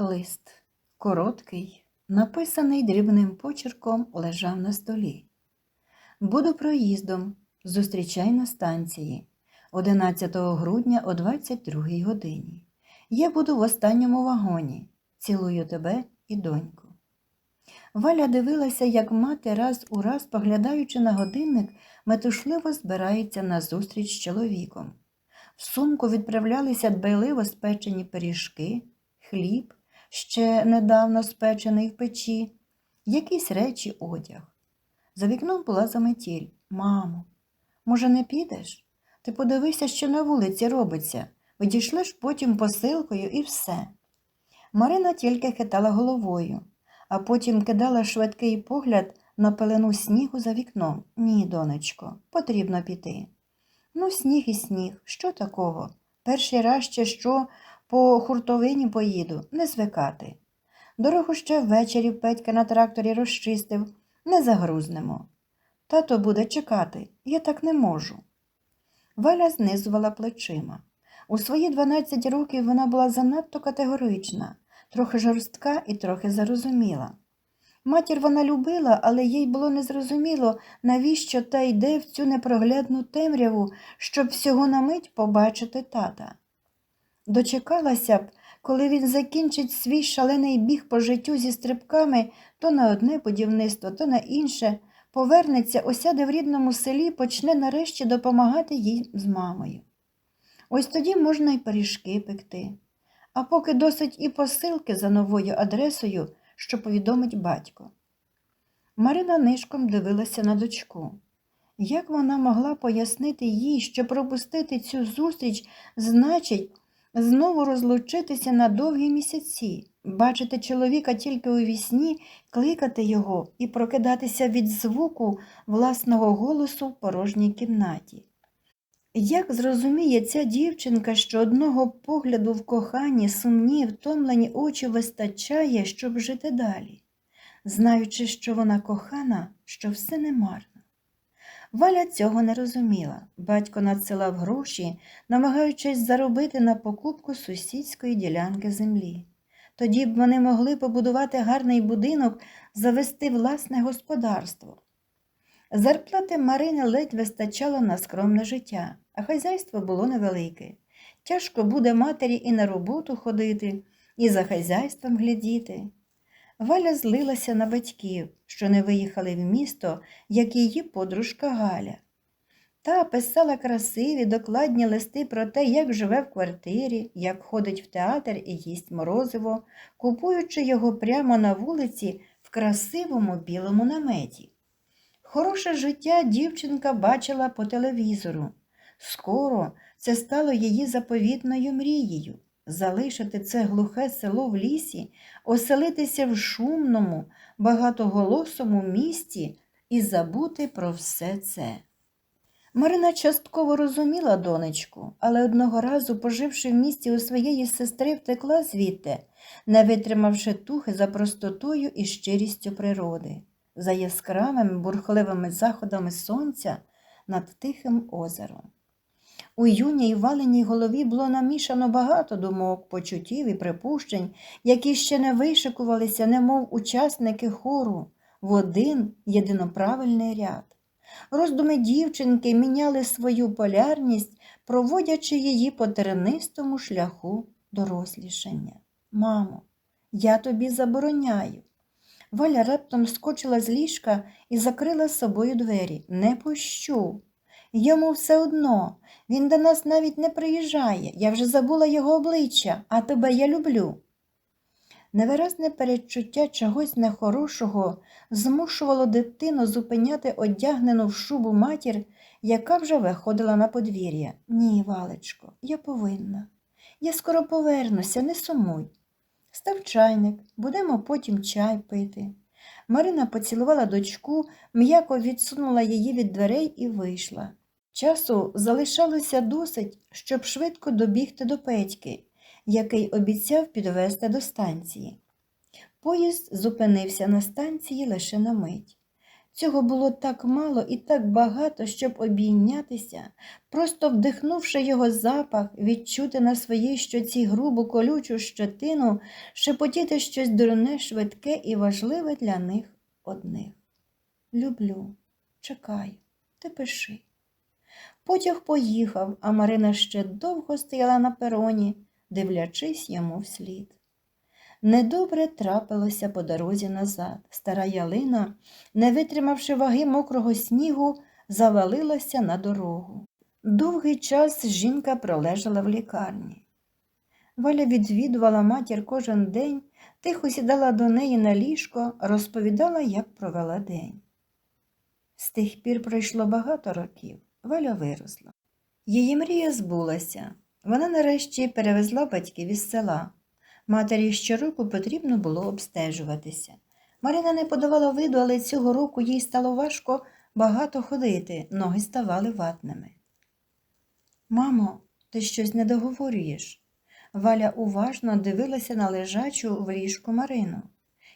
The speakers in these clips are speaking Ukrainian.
Лист, короткий, написаний дрібним почерком, лежав на столі. Буду проїздом. Зустрічай на станції 11 грудня о 22 годині. Я буду в останньому вагоні. Цілую тебе і доньку. Валя дивилася, як мати раз у раз, поглядаючи на годинник, метушливо збирається на зустріч з чоловіком. В сумку відправлялися дбайливо спечені пиріжки, хліб, ще недавно спечений в печі, якісь речі, одяг. За вікном була заметіль. Мамо, може, не підеш? Ти подивися, що на вулиці робиться. Відійшлеш потім посилкою і все. Марина тільки хитала головою, а потім кидала швидкий погляд на пелену снігу за вікном. Ні, донечко, потрібно піти. Ну, сніг і сніг, що такого? Перший раз ще що по хуртовині поїду, не звикати. Дорогу ще ввечері Петька на тракторі розчистив, не загрузнемо. Тато буде чекати, я так не можу. Валя знизувала плечима. У свої 12 років вона була занадто категорична, трохи жорстка і трохи зарозуміла. Матір вона любила, але їй було незрозуміло, навіщо та йде в цю непроглядну темряву, щоб всього на мить побачити тата. Дочекалася б, коли він закінчить свій шалений біг по життю зі стрибками то на одне будівництво, то на інше, повернеться, осяде в рідному селі, почне нарешті допомагати їй з мамою. Ось тоді можна й пиріжки пекти. А поки досить і посилки за новою адресою, що повідомить батько. Марина нишком дивилася на дочку. Як вона могла пояснити їй, що пропустити цю зустріч значить знову розлучитися на довгі місяці, бачити чоловіка тільки у вісні, кликати його і прокидатися від звуку власного голосу в порожній кімнаті? Як зрозуміє ця дівчинка, що одного погляду в коханні сумні, втомлені очі вистачає, щоб жити далі, знаючи, що вона кохана, що все не марно. Валя цього не розуміла. Батько надсилав гроші, намагаючись заробити на покупку сусідської ділянки землі. Тоді б вони могли побудувати гарний будинок, завести власне господарство. Зарплати Марини ледь вистачало на скромне життя, а хазяйство було невелике. Тяжко буде матері і на роботу ходити, і за хазяйством глядіти. Валя злилася на батьків, що не виїхали в місто, як її подружка Галя. Та писала красиві, докладні листи про те, як живе в квартирі, як ходить в театр і їсть морозиво, купуючи його прямо на вулиці в красивому білому наметі. Хороше життя дівчинка бачила по телевізору. Скоро це стало її заповітною мрією залишити це глухе село в лісі, оселитися в шумному, багатоголосому місті і забути про все це. Марина частково розуміла донечку, але одного разу, поживши в місті у своєї сестри, втекла звідти, не витримавши тухи за простотою і щирістю природи, за яскравими бурхливими заходами сонця над тихим озером. У юній валеній голові було намішано багато думок, почуттів і припущень, які ще не вишикувалися, немов учасники хору, в один єдиноправильний ряд. Роздуми дівчинки міняли свою полярність, проводячи її по тернистому шляху дорослішання. Мамо, я тобі забороняю. Валя раптом скочила з ліжка і закрила з собою двері. Не пущу. Йому все одно, він до нас навіть не приїжджає. Я вже забула його обличчя, а тебе я люблю. Невиразне передчуття чогось нехорошого змушувало дитину зупиняти одягнену в шубу матір, яка вже виходила на подвір'я. Ні, Валечко, я повинна. Я скоро повернуся, не сумуй. Став чайник, будемо потім чай пити. Марина поцілувала дочку, м'яко відсунула її від дверей і вийшла. Часу залишалося досить, щоб швидко добігти до Петьки, який обіцяв підвести до станції. Поїзд зупинився на станції лише на мить. Цього було так мало і так багато, щоб обійнятися, просто вдихнувши його запах, відчути на своїй щоці грубу колючу щетину, шепотіти щось дурне, швидке і важливе для них одних. Люблю, чекаю, ти пиши. Потяг поїхав, а Марина ще довго стояла на пероні, дивлячись йому вслід. Недобре трапилося по дорозі назад. Стара ялина, не витримавши ваги мокрого снігу, завалилася на дорогу. Довгий час жінка пролежала в лікарні. Валя відвідувала матір кожен день, тихо сідала до неї на ліжко, розповідала, як провела день. З тих пір пройшло багато років. Валя виросла. Її мрія збулася. Вона нарешті перевезла батьків із села. Матері щороку потрібно було обстежуватися. Марина не подавала виду, але цього року їй стало важко багато ходити, ноги ставали ватними. Мамо, ти щось не договорюєш. Валя уважно дивилася на лежачу в ліжку Марину.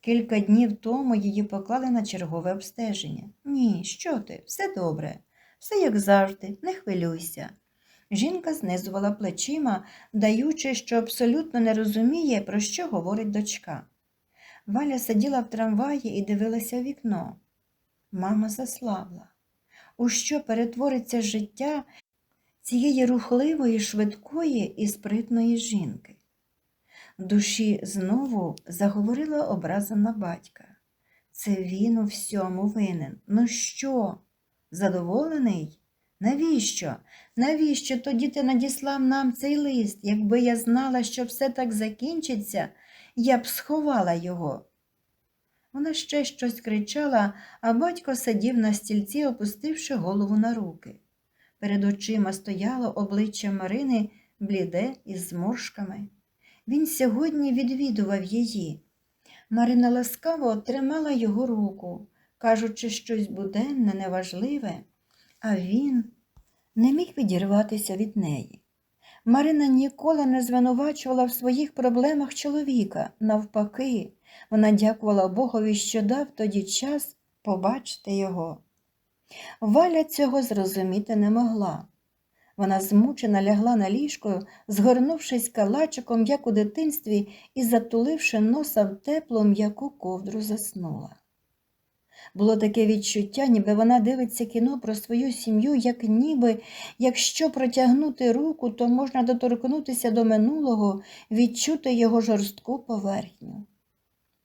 Кілька днів тому її поклали на чергове обстеження. Ні, що ти, все добре, все як завжди, не хвилюйся. Жінка знизувала плечима, даючи, що абсолютно не розуміє, про що говорить дочка. Валя сиділа в трамваї і дивилася в вікно. Мама заслабла. У що перетвориться життя цієї рухливої, швидкої і спритної жінки? Душі знову заговорила образа на батька. Це він у всьому винен. Ну що? Задоволений? Навіщо? Навіщо тоді ти надіслав нам цей лист? Якби я знала, що все так закінчиться, я б сховала його. Вона ще щось кричала, а батько сидів на стільці, опустивши голову на руки. Перед очима стояло обличчя Марини, бліде із зморшками. Він сьогодні відвідував її. Марина ласкаво тримала його руку, кажучи щось буденне, неважливе, а він не міг відірватися від неї. Марина ніколи не звинувачувала в своїх проблемах чоловіка. Навпаки, вона дякувала Богові, що дав тоді час побачити його. Валя цього зрозуміти не могла. Вона змучена лягла на ліжко, згорнувшись калачиком, як у дитинстві, і затуливши носа в теплу м'яку ковдру, заснула. Було таке відчуття, ніби вона дивиться кіно про свою сім'ю, як ніби, якщо протягнути руку, то можна доторкнутися до минулого, відчути його жорстку поверхню.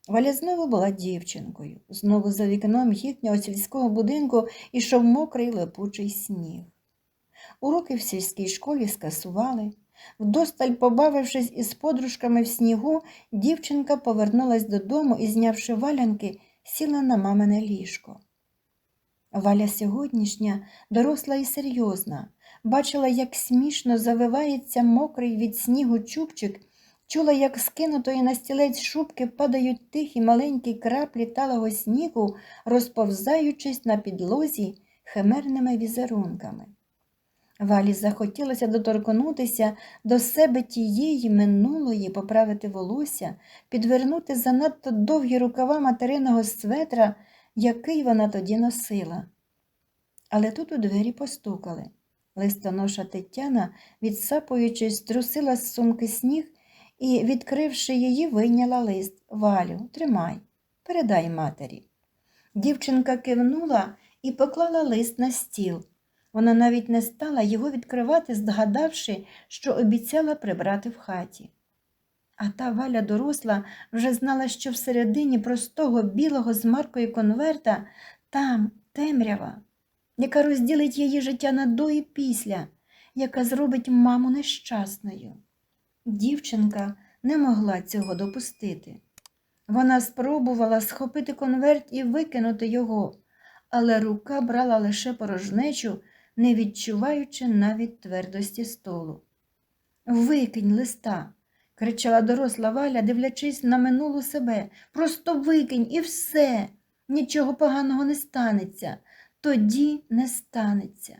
Валя знову була дівчинкою. Знову за вікном їхнього сільського будинку ішов мокрий липучий сніг. Уроки в сільській школі скасували. Вдосталь побавившись із подружками в снігу, дівчинка повернулась додому і, знявши валянки, сіла на мамине ліжко. Валя сьогоднішня, доросла і серйозна, бачила, як смішно завивається мокрий від снігу чубчик, чула, як скинутої на стілець шубки падають тихі маленькі краплі талого снігу, розповзаючись на підлозі химерними візерунками. Валі захотілося доторкнутися до себе тієї минулої, поправити волосся, підвернути занадто довгі рукава материного светра, який вона тоді носила. Але тут у двері постукали. Листоноша Тетяна, відсапуючись, струсила з сумки сніг і, відкривши її, вийняла лист. Валю, тримай, передай матері. Дівчинка кивнула і поклала лист на стіл. Вона навіть не стала його відкривати, здогадавши, що обіцяла прибрати в хаті. А та валя доросла вже знала, що всередині простого білого з маркою конверта там темрява, яка розділить її життя на до і після, яка зробить маму нещасною. Дівчинка не могла цього допустити. Вона спробувала схопити конверт і викинути його, але рука брала лише порожнечу, не відчуваючи навіть твердості столу. Викинь листа, кричала доросла Валя, дивлячись на минулу себе. Просто викинь і все. Нічого поганого не станеться, тоді не станеться.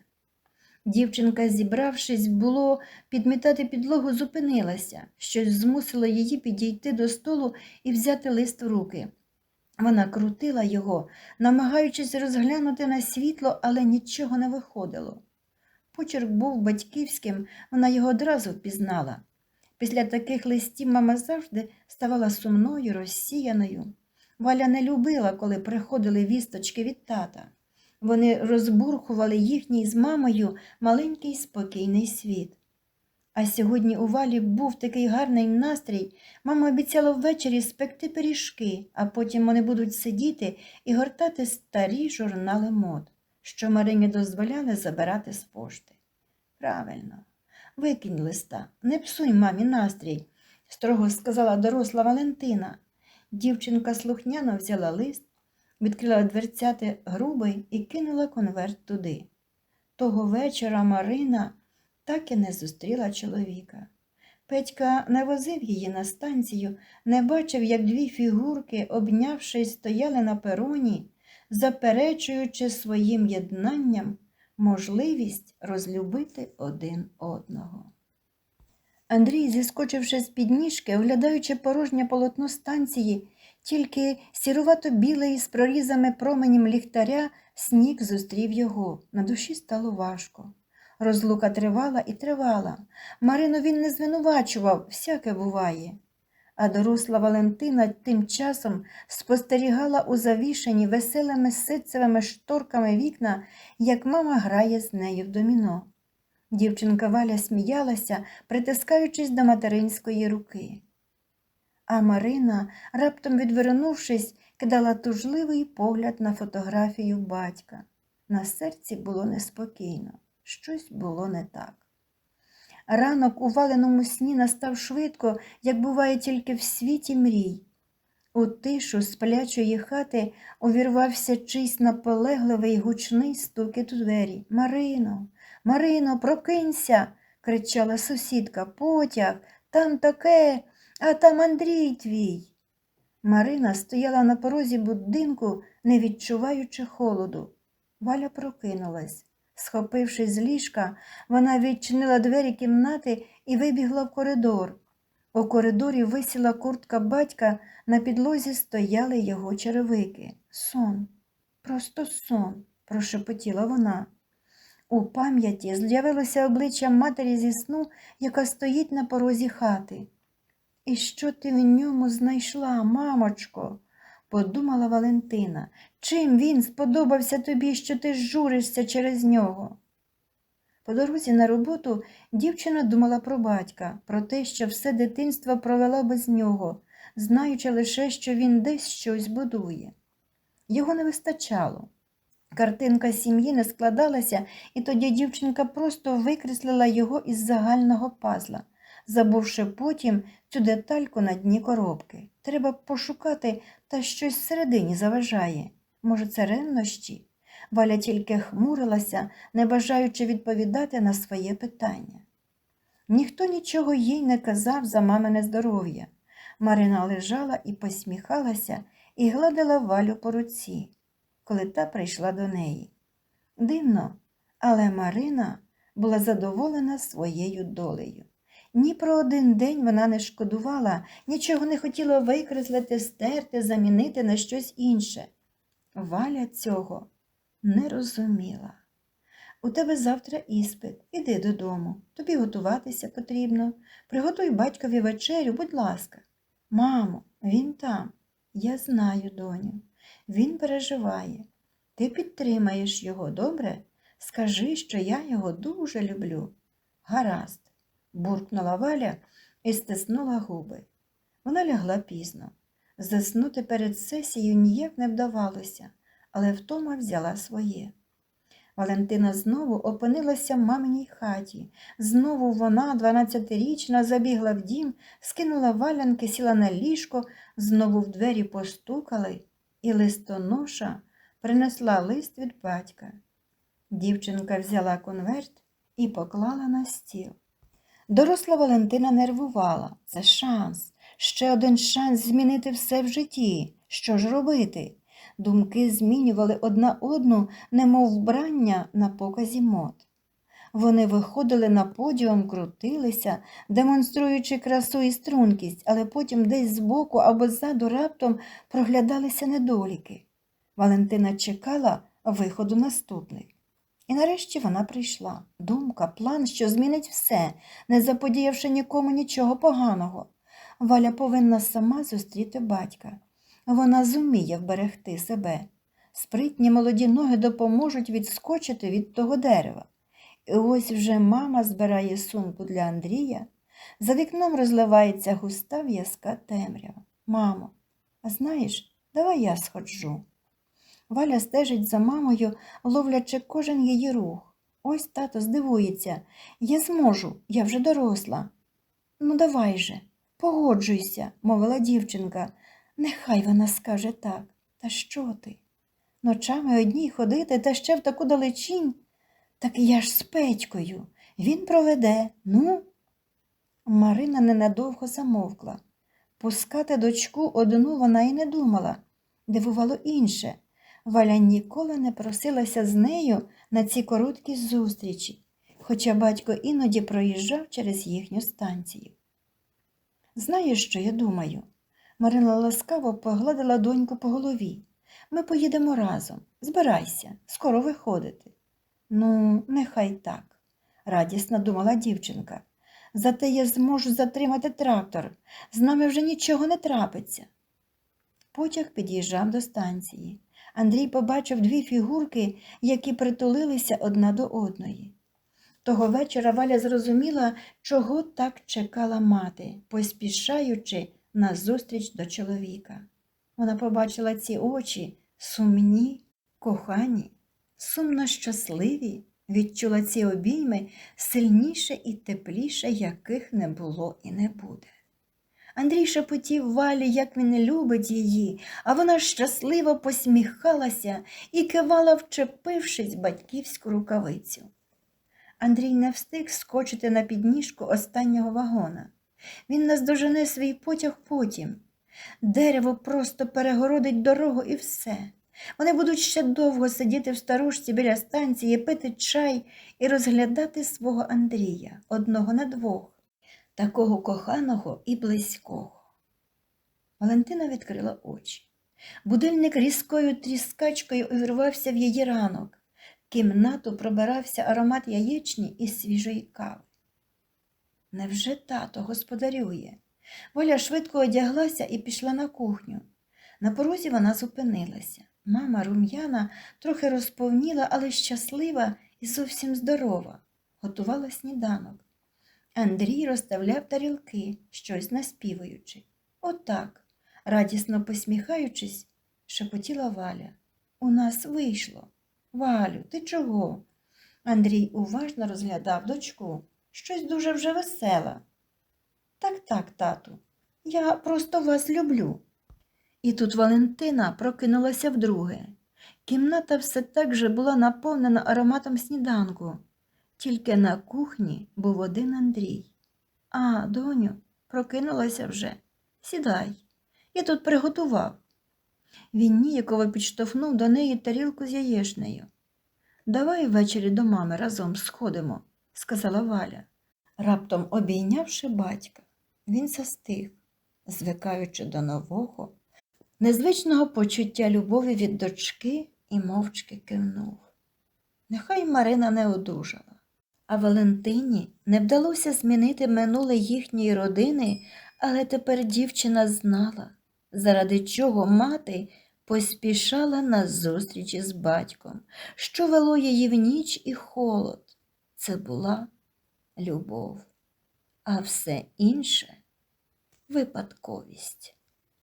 Дівчинка, зібравшись, було підмітати підлогу, зупинилася. Щось змусило її підійти до столу і взяти лист в руки. Вона крутила його, намагаючись розглянути на світло, але нічого не виходило. Почерк був батьківським, вона його одразу впізнала. Після таких листів мама завжди ставала сумною, розсіяною. Валя не любила, коли приходили вісточки від тата. Вони розбурхували їхній з мамою маленький спокійний світ. А сьогодні у Валі був такий гарний настрій. Мама обіцяла ввечері спекти пиріжки, а потім вони будуть сидіти і гортати старі журнали мод, що Марині дозволяли забирати з пошти. Правильно, викинь листа, не псуй мамі настрій, строго сказала доросла Валентина. Дівчинка слухняно взяла лист, відкрила дверцяти грубий і кинула конверт туди. Того вечора Марина так і не зустріла чоловіка. Петька не возив її на станцію, не бачив, як дві фігурки, обнявшись, стояли на пероні, заперечуючи своїм єднанням можливість розлюбити один одного. Андрій, зіскочивши з підніжки, оглядаючи порожнє полотно станції, тільки сірувато-білий з прорізами променем ліхтаря сніг зустрів його. На душі стало важко. Розлука тривала і тривала. Марину він не звинувачував, всяке буває. А доросла Валентина тим часом спостерігала у завішені веселими ситцевими шторками вікна, як мама грає з нею в доміно. Дівчинка Валя сміялася, притискаючись до материнської руки. А Марина, раптом відвернувшись, кидала тужливий погляд на фотографію батька. На серці було неспокійно, щось було не так. Ранок у валеному сні настав швидко, як буває тільки в світі мрій. У тишу сплячої хати увірвався чийсь наполегливий гучний стукіт у двері. Марино, Марино, прокинься, кричала сусідка. Потяг, там таке, а там Андрій твій. Марина стояла на порозі будинку, не відчуваючи холоду. Валя прокинулась. Схопившись з ліжка, вона відчинила двері кімнати і вибігла в коридор. У коридорі висіла куртка батька, на підлозі стояли його черевики. Сон, просто сон, прошепотіла вона. У пам'яті з'явилося обличчя матері зі сну, яка стоїть на порозі хати. І що ти в ньому знайшла, мамочко? Подумала Валентина. Чим він сподобався тобі, що ти журишся через нього? По дорозі на роботу дівчина думала про батька, про те, що все дитинство провела без нього, знаючи лише, що він десь щось будує. Його не вистачало. Картинка сім'ї не складалася, і тоді дівчинка просто викреслила його із загального пазла, забувши потім цю детальку на дні коробки. Треба пошукати, та щось всередині заважає. Може, це ревнощі? Валя тільки хмурилася, не бажаючи відповідати на своє питання. Ніхто нічого їй не казав за мамине здоров'я. Марина лежала і посміхалася і гладила валю по руці, коли та прийшла до неї. Дивно, але Марина була задоволена своєю долею. Ні про один день вона не шкодувала, нічого не хотіла викреслити, стерти, замінити на щось інше. Валя цього не розуміла. У тебе завтра іспит, іди додому, тобі готуватися потрібно. Приготуй батькові вечерю, будь ласка. Мамо, він там. Я знаю, доню. Він переживає. Ти підтримаєш його, добре? Скажи, що я його дуже люблю. Гаразд, буркнула Валя і стиснула губи. Вона лягла пізно. Заснути перед сесією ніяк не вдавалося, але втома взяла своє. Валентина знову опинилася в маминій хаті. Знову вона, дванадцятирічна, забігла в дім, скинула валянки, сіла на ліжко, знову в двері постукали, і листоноша принесла лист від батька. Дівчинка взяла конверт і поклала на стіл. Доросла Валентина нервувала. Це шанс, ще один шанс змінити все в житті. Що ж робити? Думки змінювали одна одну, немов вбрання на показі мод. Вони виходили на подіум, крутилися, демонструючи красу і стрункість, але потім десь збоку або ззаду раптом проглядалися недоліки. Валентина чекала виходу наступних. І нарешті вона прийшла. Думка, план, що змінить все, не заподіявши нікому нічого поганого. Валя повинна сама зустріти батька. Вона зуміє вберегти себе. Спритні молоді ноги допоможуть відскочити від того дерева. І ось вже мама збирає сумку для Андрія. За вікном розливається густа в'язка темрява. Мамо, а знаєш, давай я сходжу. Валя стежить за мамою, ловлячи кожен її рух. Ось тато здивується. Я зможу, я вже доросла. Ну, давай же, погоджуйся, мовила дівчинка. Нехай вона скаже так. Та що ти? Ночами одній ходити та ще в таку далечінь. Так я ж з Петькою. Він проведе. Ну. Марина ненадовго замовкла. Пускати дочку одну вона й не думала. Дивувало інше. Валя ніколи не просилася з нею на ці короткі зустрічі, хоча батько іноді проїжджав через їхню станцію. Знаєш, що я думаю? Марина ласкаво погладила доньку по голові. Ми поїдемо разом. Збирайся, скоро виходити. Ну, нехай так, радісно думала дівчинка. Зате я зможу затримати трактор. З нами вже нічого не трапиться. Потяг під'їжджав до станції. Андрій побачив дві фігурки, які притулилися одна до одної. Того вечора Валя зрозуміла, чого так чекала мати, поспішаючи на зустріч до чоловіка. Вона побачила ці очі сумні, кохані, сумно щасливі, відчула ці обійми сильніше і тепліше, яких не було і не буде. Андрій шепотів Валі, як він любить її, а вона щасливо посміхалася і кивала, вчепившись батьківську рукавицю. Андрій не встиг скочити на підніжку останнього вагона. Він наздожене свій потяг потім. Дерево просто перегородить дорогу і все. Вони будуть ще довго сидіти в старушці біля станції, пити чай і розглядати свого Андрія, одного на двох, такого коханого і близького. Валентина відкрила очі. Будильник різкою тріскачкою увірвався в її ранок. Кімнату пробирався аромат яєчні і свіжої кави. Невже тато господарює? Воля швидко одяглася і пішла на кухню. На порозі вона зупинилася. Мама рум'яна трохи розповніла, але щаслива і зовсім здорова. Готувала сніданок. Андрій розставляв тарілки, щось наспівуючи. Отак, радісно посміхаючись, шепотіла Валя. У нас вийшло. Валю, ти чого? Андрій уважно розглядав дочку. Щось дуже вже веселе. Так, так, тату, я просто вас люблю. І тут Валентина прокинулася вдруге. Кімната все так же була наповнена ароматом сніданку, тільки на кухні був один Андрій. А, доню, прокинулася вже. Сідай, я тут приготував. Він ніяково підштовхнув до неї тарілку з яєшнею. Давай ввечері до мами разом сходимо, сказала Валя, раптом обійнявши батька. Він застиг, звикаючи до нового, незвичного почуття любові від дочки і мовчки кивнув. Нехай Марина не одужала, а Валентині не вдалося змінити минуле їхньої родини, але тепер дівчина знала, заради чого мати поспішала на зустрічі з батьком, що вело її в ніч і холод. Це була любов, а все інше випадковість.